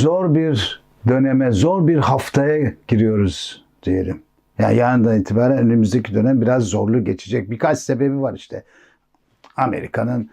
zor bir döneme, zor bir haftaya giriyoruz diyelim. Yani yarından itibaren önümüzdeki dönem biraz zorlu geçecek. Birkaç sebebi var işte. Amerika'nın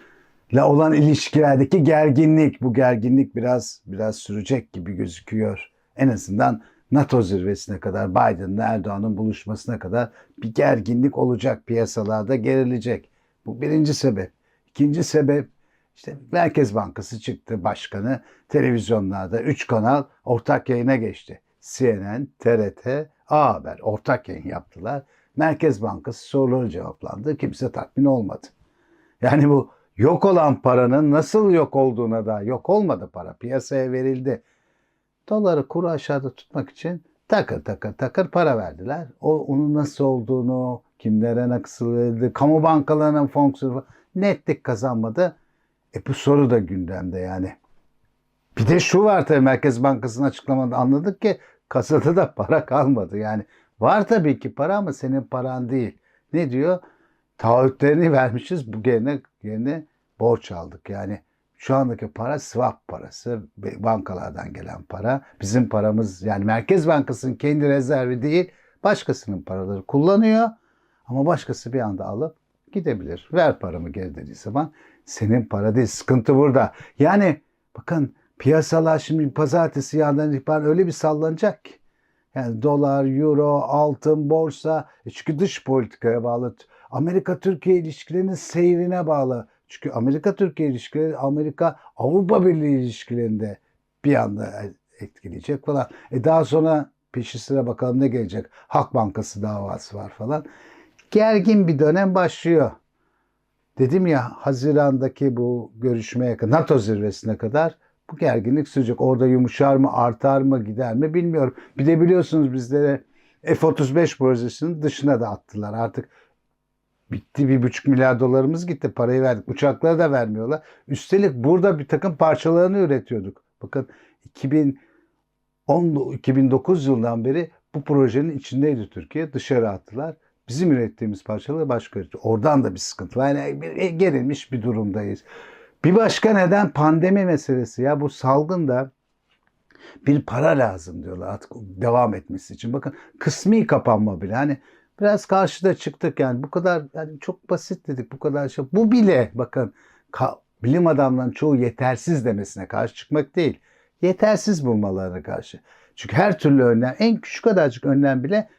la olan ilişkilerdeki gerginlik. Bu gerginlik biraz biraz sürecek gibi gözüküyor. En azından NATO zirvesine kadar Biden'la Erdoğan'ın buluşmasına kadar bir gerginlik olacak piyasalarda gerilecek. Bu birinci sebep. İkinci sebep işte Merkez Bankası çıktı başkanı televizyonlarda 3 kanal ortak yayına geçti. CNN, TRT, A Haber ortak yayın yaptılar. Merkez Bankası soruları cevaplandı. Kimse tatmin olmadı. Yani bu yok olan paranın nasıl yok olduğuna da yok olmadı para. Piyasaya verildi. Doları kuru aşağıda tutmak için takır takır takır para verdiler. O onun nasıl olduğunu, kimlere nasıl verildi, kamu bankalarının fonksiyonu netlik kazanmadı. E bu soru da gündemde yani. Bir de şu var tabii Merkez Bankası'nın açıklamada anladık ki kasada da para kalmadı. Yani var tabii ki para ama senin paran değil. Ne diyor? Taahhütlerini vermişiz bu yerine, yerine borç aldık. Yani şu andaki para swap parası, bankalardan gelen para. Bizim paramız yani Merkez Bankası'nın kendi rezervi değil, başkasının paraları kullanıyor. Ama başkası bir anda alıp gidebilir. Ver paramı geri dediği zaman senin para değil. Sıkıntı burada. Yani bakın piyasalar şimdi pazartesi yarından itibaren öyle bir sallanacak ki. Yani dolar, euro, altın, borsa. E çünkü dış politikaya bağlı. Amerika-Türkiye ilişkilerinin seyrine bağlı. Çünkü Amerika-Türkiye ilişkileri Amerika-Avrupa Birliği ilişkilerinde bir anda etkileyecek falan. E daha sonra peşi sıra bakalım ne gelecek. Halk Bankası davası var falan. Gergin bir dönem başlıyor. Dedim ya Haziran'daki bu görüşmeye kadar, NATO zirvesine kadar bu gerginlik sürecek. Orada yumuşar mı, artar mı, gider mi bilmiyorum. Bir de biliyorsunuz bizlere F-35 projesinin dışına da attılar. Artık bitti bir buçuk milyar dolarımız gitti. Parayı verdik. Uçakları da vermiyorlar. Üstelik burada bir takım parçalarını üretiyorduk. Bakın 2010 2009 yılından beri bu projenin içindeydi Türkiye. Dışarı attılar. Bizim ürettiğimiz parçaları başka üretiyor. Oradan da bir sıkıntı var. Yani bir, gerilmiş bir durumdayız. Bir başka neden pandemi meselesi. Ya bu salgında bir para lazım diyorlar artık devam etmesi için. Bakın kısmi kapanma bile. Hani biraz karşıda çıktık yani bu kadar yani çok basit dedik bu kadar şey. Bu bile bakın bilim adamlarının çoğu yetersiz demesine karşı çıkmak değil. Yetersiz bulmalarına karşı. Çünkü her türlü önlem en küçük kadarcık önlem bile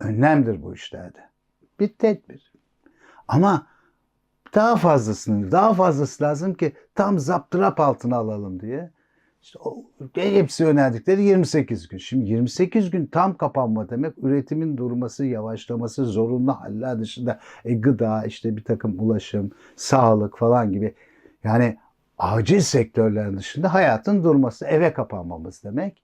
önlemdir bu işlerde. Bir tedbir. Ama daha fazlasını, daha fazlası lazım ki tam zaptırap altına alalım diye. İşte hepsi önerdikleri 28 gün. Şimdi 28 gün tam kapanma demek üretimin durması, yavaşlaması, zorunlu haller dışında e, gıda, işte bir takım ulaşım, sağlık falan gibi. Yani acil sektörlerin dışında hayatın durması, eve kapanmamız demek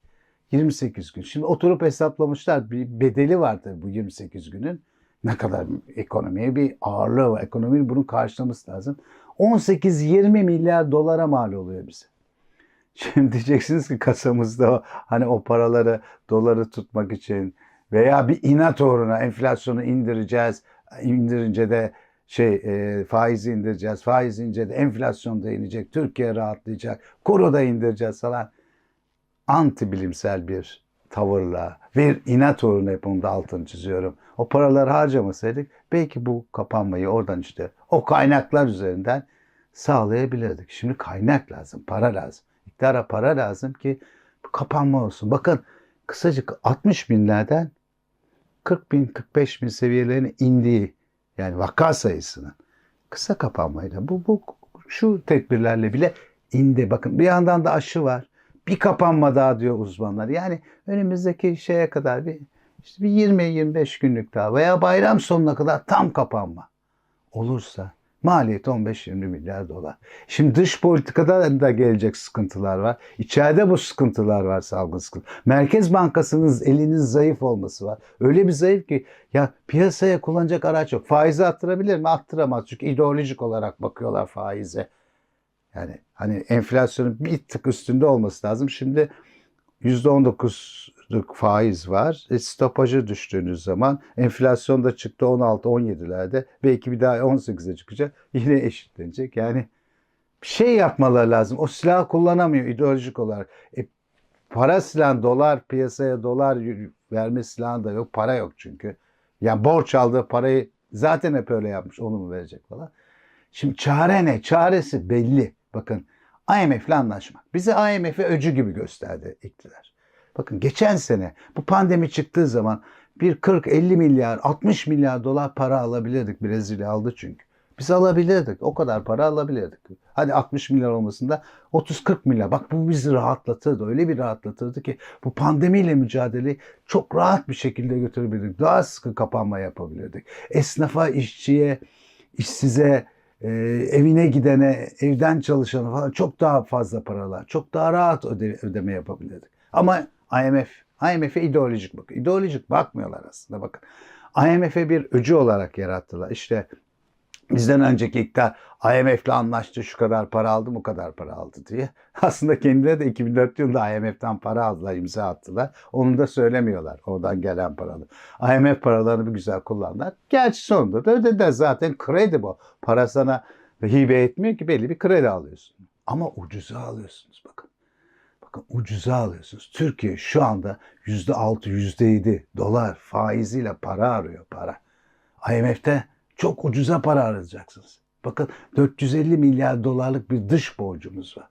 28 gün. Şimdi oturup hesaplamışlar bir bedeli var tabii bu 28 günün. Ne kadar ekonomiye bir ağırlığı var. Ekonominin bunun karşılaması lazım. 18-20 milyar dolara mal oluyor bize. Şimdi diyeceksiniz ki kasamızda hani o paraları doları tutmak için veya bir inat uğruna enflasyonu indireceğiz. indirince de şey e, faizi indireceğiz. Faiz ince de enflasyon da inecek. Türkiye rahatlayacak. Kuru da indireceğiz falan. Anti bilimsel bir tavırla ve inat uğruna hep onu da altını çiziyorum. O paraları harcamasaydık belki bu kapanmayı oradan işte o kaynaklar üzerinden sağlayabilirdik. Şimdi kaynak lazım, para lazım. İktidara para lazım ki kapanma olsun. Bakın kısacık 60 binlerden 40 bin, 45 bin seviyelerine indiği yani vaka sayısının kısa kapanmayla bu, bu şu tedbirlerle bile indi. Bakın bir yandan da aşı var. Bir kapanma daha diyor uzmanlar. Yani önümüzdeki şeye kadar bir işte bir 20-25 günlük daha veya bayram sonuna kadar tam kapanma olursa maliyet 15-20 milyar dolar. Şimdi dış politikada da gelecek sıkıntılar var. İçeride bu sıkıntılar var salgın sıkıntı. Merkez Bankası'nın elinin zayıf olması var. Öyle bir zayıf ki ya piyasaya kullanacak araç yok. Faizi arttırabilir mi? Arttıramaz. Çünkü ideolojik olarak bakıyorlar faize. Yani hani enflasyonun bir tık üstünde olması lazım. Şimdi %19'luk faiz var. E, stopajı düştüğünüz zaman enflasyon da çıktı 16-17'lerde. Belki bir daha 18'e çıkacak. Yine eşitlenecek. Yani bir şey yapmaları lazım. O silahı kullanamıyor ideolojik olarak. E, para silahı dolar piyasaya dolar verme silahı da yok. Para yok çünkü. Yani borç aldığı parayı zaten hep öyle yapmış. Onu mu verecek falan. Şimdi çare ne? Çaresi belli. Bakın IMF'le anlaşmak. Bizi IMF'e öcü gibi gösterdi iktidar. Bakın geçen sene bu pandemi çıktığı zaman bir 40-50 milyar 60 milyar dolar para alabilirdik. Brezilya aldı çünkü. Biz alabilirdik. O kadar para alabilirdik. Hadi 60 milyar olmasında 30-40 milyar. Bak bu bizi rahatlatırdı. Öyle bir rahatlatırdı ki bu pandemiyle mücadeleyi çok rahat bir şekilde götürebilirdik. Daha sıkı kapanma yapabilirdik. Esnafa, işçiye, işsize, e, evine gidene, evden çalışana falan çok daha fazla paralar, çok daha rahat öde- ödeme yapabilirdik. Ama IMF, IMF'e ideolojik bak. İdeolojik bakmıyorlar aslında bakın. IMF'e bir öcü olarak yarattılar. İşte bizden önceki iktidar IMF'le anlaştı şu kadar para aldı bu kadar para aldı diye. Aslında kendileri de 2004 yılında IMF'den para aldılar, imza attılar. Onu da söylemiyorlar oradan gelen paralı. IMF paralarını bir güzel kullandılar. Gerçi sonunda da ödediler zaten kredi bu. Para sana hibe etmiyor ki belli bir kredi alıyorsun. Ama ucuza alıyorsunuz bakın. Bakın ucuza alıyorsunuz. Türkiye şu anda %6, %7 dolar faiziyle para arıyor para. IMF'te çok ucuza para arayacaksınız. Bakın 450 milyar dolarlık bir dış borcumuz var.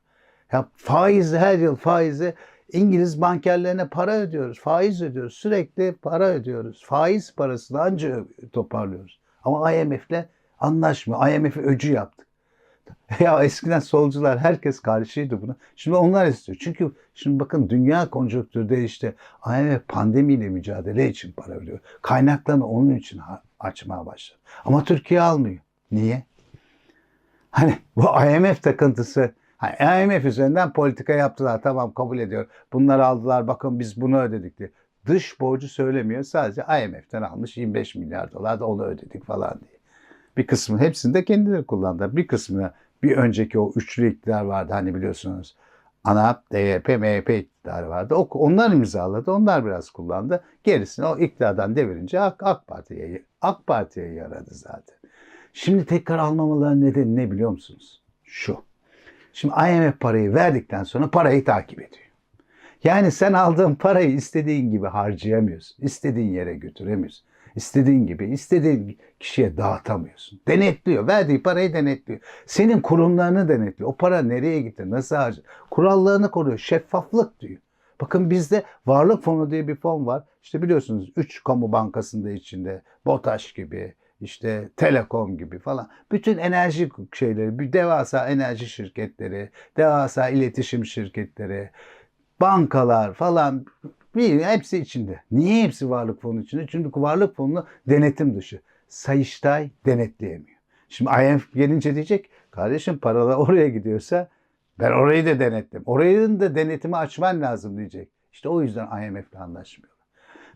Ya faizi her yıl faizi İngiliz bankerlerine para ödüyoruz. Faiz ödüyoruz. Sürekli para ödüyoruz. Faiz parasını anca toparlıyoruz. Ama IMF'le anlaşmıyor. IMF'i öcü yaptık. Ya eskiden solcular herkes karşıydı buna. Şimdi onlar istiyor. Çünkü şimdi bakın dünya konjonktürde işte IMF pandemiyle mücadele için para veriyor. Kaynaklarını onun için açmaya başladı. Ama Türkiye almıyor. Niye? Hani bu IMF takıntısı hani IMF üzerinden politika yaptılar. Tamam kabul ediyor. Bunları aldılar. Bakın biz bunu ödedik diye. Dış borcu söylemiyor. Sadece IMF'den almış 25 milyar dolar da onu ödedik falan diye. Bir kısmını hepsini de kendileri kullandı. Bir kısmını bir önceki o üçlü iktidar vardı hani biliyorsunuz. ANAP, DYP, MHP iktidarı vardı. Onlar imzaladı. Onlar biraz kullandı. Gerisini o iktidardan devirince AK, AK Parti'ye AK Parti'ye yaradı zaten. Şimdi tekrar almamaların nedeni ne biliyor musunuz? Şu. Şimdi IMF parayı verdikten sonra parayı takip ediyor. Yani sen aldığın parayı istediğin gibi harcayamıyorsun. İstediğin yere götüremiyorsun. İstediğin gibi, istediğin kişiye dağıtamıyorsun. Denetliyor. Verdiği parayı denetliyor. Senin kurumlarını denetliyor. O para nereye gitti, nasıl harcadı? Kurallarını koruyor. Şeffaflık diyor. Bakın bizde Varlık Fonu diye bir fon var. İşte biliyorsunuz 3 kamu bankasında içinde. BOTAŞ gibi, işte Telekom gibi falan. Bütün enerji şeyleri, bir devasa enerji şirketleri, devasa iletişim şirketleri, bankalar falan bir hepsi içinde. Niye hepsi varlık fonu içinde? Çünkü varlık fonu denetim dışı. Sayıştay denetleyemiyor. Şimdi IMF gelince diyecek kardeşim paralar oraya gidiyorsa ben orayı da denetledim. Orayı da denetimi açman lazım diyecek. İşte o yüzden IMF'le anlaşmıyorlar.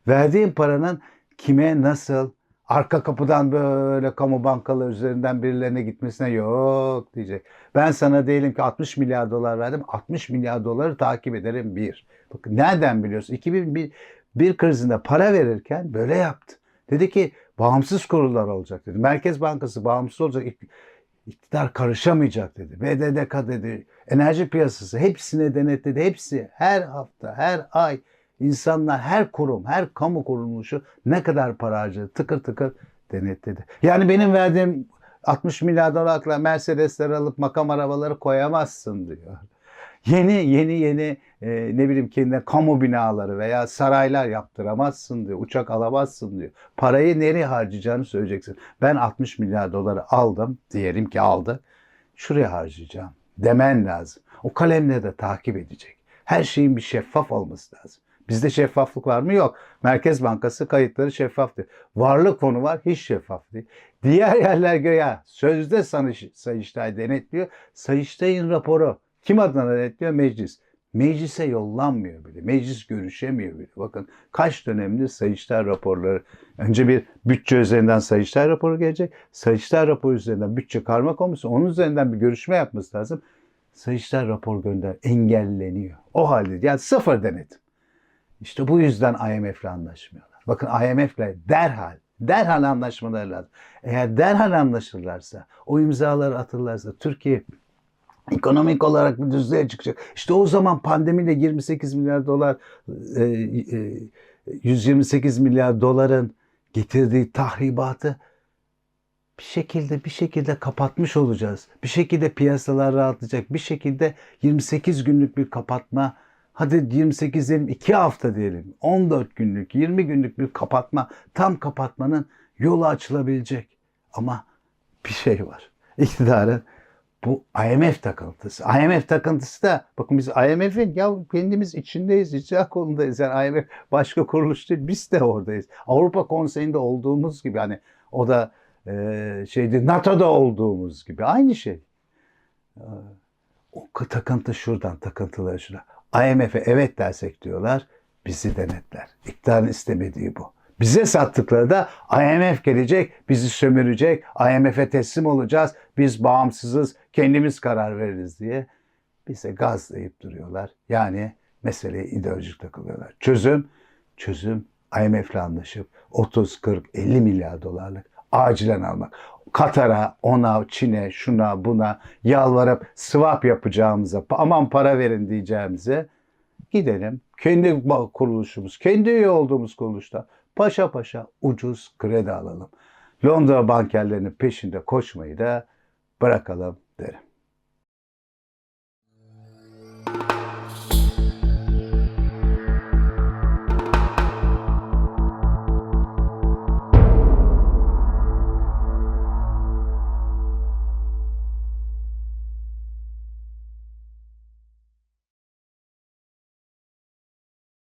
Verdiğin paranın kime nasıl arka kapıdan böyle kamu bankaları üzerinden birilerine gitmesine yok diyecek. Ben sana diyelim ki 60 milyar dolar verdim. 60 milyar doları takip ederim bir. Bakın nereden biliyorsun? 2001 bir krizinde para verirken böyle yaptı. Dedi ki bağımsız kurullar olacak dedi. Merkez Bankası bağımsız olacak. İk- İktidar karışamayacak dedi. BDDK dedi. Enerji piyasası hepsine denetledi. Hepsi her hafta, her ay insanlar, her kurum, her kamu kuruluşu ne kadar para harcadı tıkır tıkır denetledi. Yani benim verdiğim 60 milyar dolarla Mercedesler alıp makam arabaları koyamazsın diyor. Yeni yeni yeni e, ne bileyim kendine kamu binaları veya saraylar yaptıramazsın diyor. Uçak alamazsın diyor. Parayı nereye harcayacağını söyleyeceksin. Ben 60 milyar doları aldım. Diyelim ki aldı. Şuraya harcayacağım. Demen lazım. O kalemle de takip edecek. Her şeyin bir şeffaf olması lazım. Bizde şeffaflık var mı? Yok. Merkez Bankası kayıtları şeffaf değil. Varlık fonu var hiç şeffaf değil. Diğer yerler göya sözde Sayış- Sayıştay denetliyor. Sayıştay'ın raporu kim adına denetliyor? Meclis. Meclise yollanmıyor bile. Meclis görüşemiyor bile. Bakın kaç dönemdir Sayıştay raporları. Önce bir bütçe üzerinden Sayıştay raporu gelecek. Sayıştay raporu üzerinden bütçe karma komisyonu. Onun üzerinden bir görüşme yapması lazım. Sayıştay rapor gönder engelleniyor. O halde yani sıfır denetim. İşte bu yüzden IMF'le anlaşmıyorlar. Bakın IMF'le derhal, derhal anlaşmaları lazım. Eğer derhal anlaşırlarsa, o imzaları atırlarsa Türkiye Ekonomik olarak bir düzlüğe çıkacak. İşte o zaman pandemiyle 28 milyar dolar, e, e, 128 milyar doların getirdiği tahribatı bir şekilde bir şekilde kapatmış olacağız. Bir şekilde piyasalar rahatlayacak. Bir şekilde 28 günlük bir kapatma hadi 28 diyelim 2 hafta diyelim 14 günlük 20 günlük bir kapatma tam kapatmanın yolu açılabilecek. Ama bir şey var. İktidarın bu IMF takıntısı. IMF takıntısı da bakın biz IMF'in ya kendimiz içindeyiz, icra konudayız. Yani IMF başka kuruluş değil, biz de oradayız. Avrupa Konseyi'nde olduğumuz gibi hani o da e, şeydi NATO'da olduğumuz gibi aynı şey. E, o takıntı şuradan, takıntıları şuradan. IMF'e evet dersek diyorlar, bizi denetler. İktidarın istemediği bu. Bize sattıkları da IMF gelecek, bizi sömürecek, IMF'e teslim olacağız, biz bağımsızız, kendimiz karar veririz diye bize gazlayıp duruyorlar. Yani meseleye ideolojik takılıyorlar. Çözüm, çözüm IMF'le anlaşıp 30, 40, 50 milyar dolarlık acilen almak. Katar'a, ona, Çin'e, şuna, buna yalvarıp swap yapacağımıza, aman para verin diyeceğimize gidelim. Kendi kuruluşumuz, kendi üye olduğumuz kuruluşta paşa paşa ucuz kredi alalım. Londra bankerlerinin peşinde koşmayı da bırakalım derim.